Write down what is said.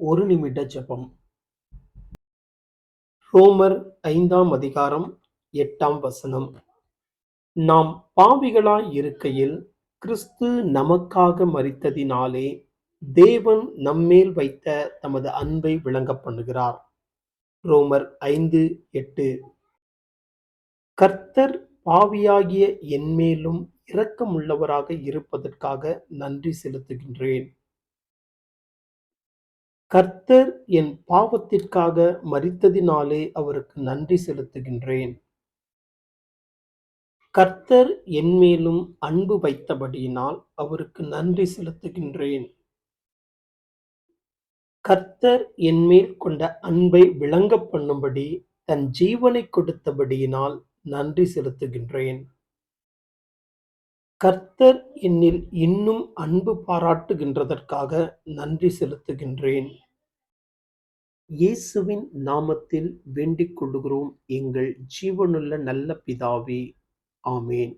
ஒரு நிமிட ஜெபம். ரோமர் ஐந்தாம் அதிகாரம் எட்டாம் வசனம். நாம் பாவிகளாய் இருக்கையில் கிறிஸ்து நமக்காக மரித்ததினாலே தேவன் நம்மேல் வைத்த தமது அன்பை விளங்க பண்ணுகிறார். ரோமர் ஐந்து எட்டு. கர்த்தர் பாவியாகிய என்மேலும் இரக்கமுள்ளவராக இருப்பதற்காக நன்றி செலுத்துகின்றேன். கர்த்தர் என் பாவத்திற்காக மறித்ததினாலே அவருக்கு நன்றி செலுத்துகின்றேன். கர்த்தர் என்மேலும் அன்பு வைத்தபடியினால் அவருக்கு நன்றி செலுத்துகின்றேன். கர்த்தர் என்மேல் கொண்ட அன்பை விளங்க பண்ணும்படி தன் ஜீவனை கொடுத்தபடியினால் நன்றி செலுத்துகின்றேன். கர்த்தர் என்னில் இன்னும் அன்பு பாராட்டுகின்றதற்காக நன்றி செலுத்துகின்றேன். இயேசுவின் நாமத்தில் வேண்டிக் கொள்ளுகிறோம் எங்கள் ஜீவனுள்ள நல்ல பிதாவே. ஆமேன்.